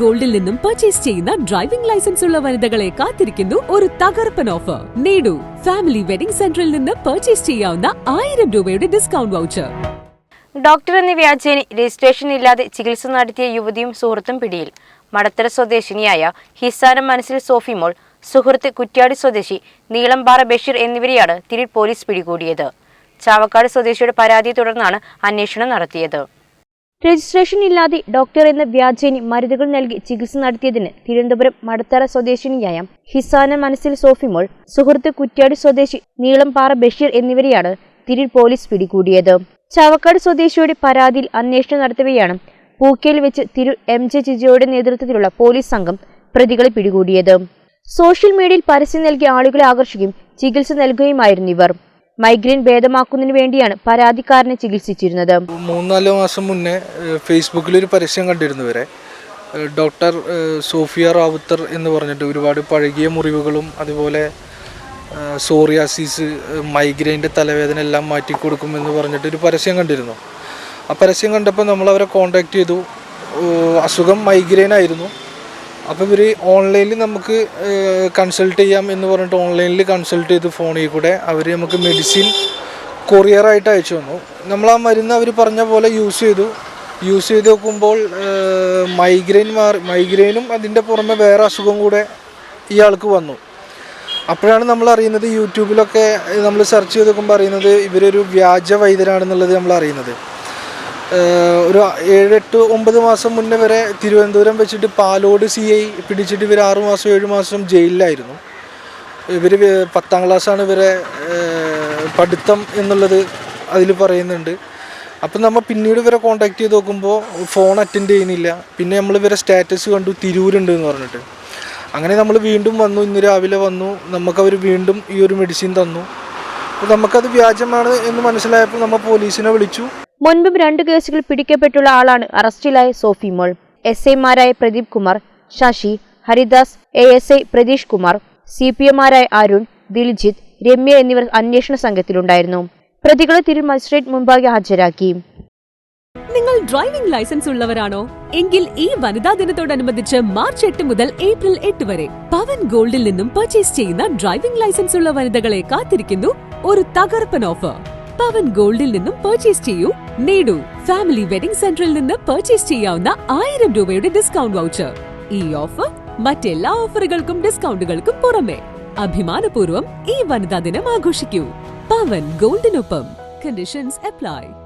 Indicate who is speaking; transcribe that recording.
Speaker 1: ഗോൾഡിൽ നിന്നും പർച്ചേസ് ചെയ്യുന്ന driving licence ഉള്ള വനിതകളെ കാത്തിരിക്കുന്നു ഒരു തകർപ്പൻ ഓഫർ നേടൂ. ഫാമിലി വെഡിംഗ് സെന്ററിൽ നിന്ന് പർച്ചേസ് ചെയ്യാവുന്ന ആയിരം രൂപയുടെ ഡിസ്കൗണ്ട് വൗച്ചർ
Speaker 2: ഡോക്ടർ എന്ന വ്യാജേന രജിസ്ട്രേഷൻ ഇല്ലാതെ ചികിത്സ നടത്തിയ യുവതിയും സുഹൃത്തും പിടിയിൽ. മടത്തര സ്വദേശിനിയായ ഹിസാനം മനസ്സിൽ സോഫിമോൾ സുഹൃത്ത് കുറ്റ്യാടി സ്വദേശി നീളംപാറ ബഷീർ എന്നിവരെയാണ് തിരി പോലീസ് പിടികൂടിയത്. ചാവക്കാട് സ്വദേശിയുടെ പരാതിയെ തുടർന്നാണ് അന്വേഷണം നടത്തിയത്. രജിസ്ട്രേഷൻ ഇല്ലാതെ ഡോക്ടർ എന്ന വ്യാജേനി മരുന്നുകൾ നൽകി ചികിത്സ നടത്തിയതിന് തിരുവനന്തപുരം മടത്തറ സ്വദേശിനിയായ ഹിസാന മനസ്സിൽ സോഫിമോൾ സുഹൃത്ത് കുറ്റ്യാടി സ്വദേശി നീളംപാറ ബഷീർ എന്നിവരെയാണ് തിരിൽ പോലീസ് പിടികൂടിയത്. ചാവക്കാട് സ്വദേശിയുടെ പരാതിയിൽ അന്വേഷണം നടത്തവെയാണ് പൂക്കയിൽ വെച്ച് തിരു എം ജെ ജിജോയുടെ നേതൃത്വത്തിലുള്ള പോലീസ് സംഘം പ്രതികളെ പിടികൂടിയത്. സോഷ്യൽ മീഡിയയിൽ പരസ്യം നൽകിയ ആളുകളെ ആകർഷിക്കുകയും ചികിത്സ നൽകുകയുമായിരുന്നു ഇവർ. മൈഗ്രെയിൻ ഭേദമാക്കുന്നതിന് വേണ്ടിയാണ് പരാതിക്കാരനെ ചികിത്സിച്ചിരുന്നത്.
Speaker 3: മൂന്നാൽ മാസം മുന്നേ ഫേസ്ബുക്കിൽ ഒരു പരസ്യം കണ്ടിരുന്നു വരെ ഡോക്ടർ സോഫിയ റാവുത്തർ എന്ന് പറഞ്ഞിട്ട് ഒരുപാട് പഴകിയ മുറിവുകളും അതുപോലെ സോറിയാസിസ് മൈഗ്രെയിന്റെ തലവേദന എല്ലാം മാറ്റി കൊടുക്കുമെന്ന് പറഞ്ഞിട്ട് ഒരു പരസ്യം കണ്ടിരുന്നു. ആ പരസ്യം കണ്ടപ്പോൾ നമ്മൾ അവരെ കോണ്ടാക്ട് ചെയ്തു അസുഖം മൈഗ്രെയിൻ ആയിരുന്നു. അപ്പോൾ ഇവർ ഓൺലൈനിൽ നമുക്ക് കൺസൾട്ട് ചെയ്യാം എന്ന് പറഞ്ഞിട്ട് ഓൺലൈനിൽ കൺസൾട്ട് ചെയ്ത് ഫോണിൽ കൂടെ അവർ നമുക്ക് മെഡിസിൻ കൊറിയറായിട്ട് അയച്ചു തന്നു. നമ്മൾ ആ മരുന്ന് അവർ പറഞ്ഞ പോലെ യൂസ് ചെയ്തു. യൂസ് ചെയ്ത് നോക്കുമ്പോൾ മൈഗ്രെയിൻ മാറി മൈഗ്രെയിനും അതിന്റെ പുറമെ വേറെ അസുഖം കൂടെ ഇയാൾക്ക് വന്നു. അപ്പോഴാണ് നമ്മൾ അറിയുന്നത് യൂട്യൂബിലൊക്കെ നമ്മൾ സെർച്ച് ചെയ്ത് നോക്കുമ്പോൾ അറിയുന്നത് ഇവരൊരു വ്യാജ വൈദ്യരാണെന്നുള്ളത് നമ്മൾ അറിയുന്നത്. ഒരു ഏഴെട്ട് ഒമ്പത് മാസം മുന്നേ വരെ തിരുവനന്തപുരം വെച്ചിട്ട് പാലോട് സി ഐ പിടിച്ചിട്ട് ഇവർ ആറു മാസം ഏഴ് മാസം ജയിലിലായിരുന്നു. ഇവർ പത്താം ക്ലാസ്സാണ് ഇവരെ പഠിത്തം എന്നുള്ളത് അതിൽ പറയുന്നുണ്ട്. അപ്പം നമ്മൾ പിന്നീട് ഇവരെ കോണ്ടാക്ട് ചെയ്ത് നോക്കുമ്പോൾ ഫോൺ അറ്റൻഡ് ചെയ്യുന്നില്ല. പിന്നെ നമ്മൾ ഇവരെ സ്റ്റാറ്റസ് കണ്ടു തിരൂരുണ്ട് എന്ന് പറഞ്ഞിട്ട്. അങ്ങനെ നമ്മൾ വീണ്ടും വന്നു ഇന്ന് രാവിലെ വന്നു. നമുക്കവർ വീണ്ടും ഈ ഒരു മെഡിസിൻ തന്നു. നമുക്കത് വ്യാജമാണ് എന്ന് മനസ്സിലായപ്പോൾ നമ്മൾ പോലീസിനെ വിളിച്ചു.
Speaker 2: മുൻപും രണ്ട് കേസുകൾ പിടിക്കപ്പെട്ടുള്ള ആളാണ് അറസ്റ്റിലായ സോഫി മോൾ. എസ് ഐമാരായ Pradeep Kumar Sasi Haridas A S I Pratheesh Kumar C P എമാരായ Arun Diljith Ramya എന്നിവർ അന്വേഷണ സംഘത്തിലുണ്ടായിരുന്നു. പ്രതികളെ തിരു മജിസ്ട്രേറ്റ് മുമ്പാകെ ഹാജരാക്കി.
Speaker 1: നിങ്ങൾ ഡ്രൈവിംഗ് ലൈസൻസ് ഉള്ളവരാണോ? എങ്കിൽ ഈ വനിതാ ദിനത്തോടനുബന്ധിച്ച് മാർച്ച് എട്ട് മുതൽ ഏപ്രിൽ എട്ട് വരെ പവൻ ഗോൾഡിൽ നിന്നും പർച്ചേസ് ചെയ്യുന്ന ഡ്രൈവിംഗ് ലൈസൻസ് ഉള്ള വനിതകളെ കാത്തിരിക്കുന്നു ഒരു തകർപ്പൻ ഓഫർ. പവൻ ഗോൾഡിൽ നിന്നും പർച്ചേസ് ചെയ്യൂ. നേടൂ. ഫാമിലി വെഡിംഗ് സെന്ററിൽ നിന്ന് പർച്ചേസ് ചെയ്യാവുന്ന ആയിരം രൂപയുടെ ഡിസ്കൗണ്ട് വൗച്ചർ ഈ ഓഫർ മറ്റെല്ലാ ഓഫറുകൾക്കും ഡിസ്കൗണ്ടുകൾക്കും പുറമെ. അഭിമാനപൂർവം ഈ വനിതാ ദിനം ആഘോഷിക്കൂ. പവൻ ഗോൾഡിനൊപ്പം. Conditions apply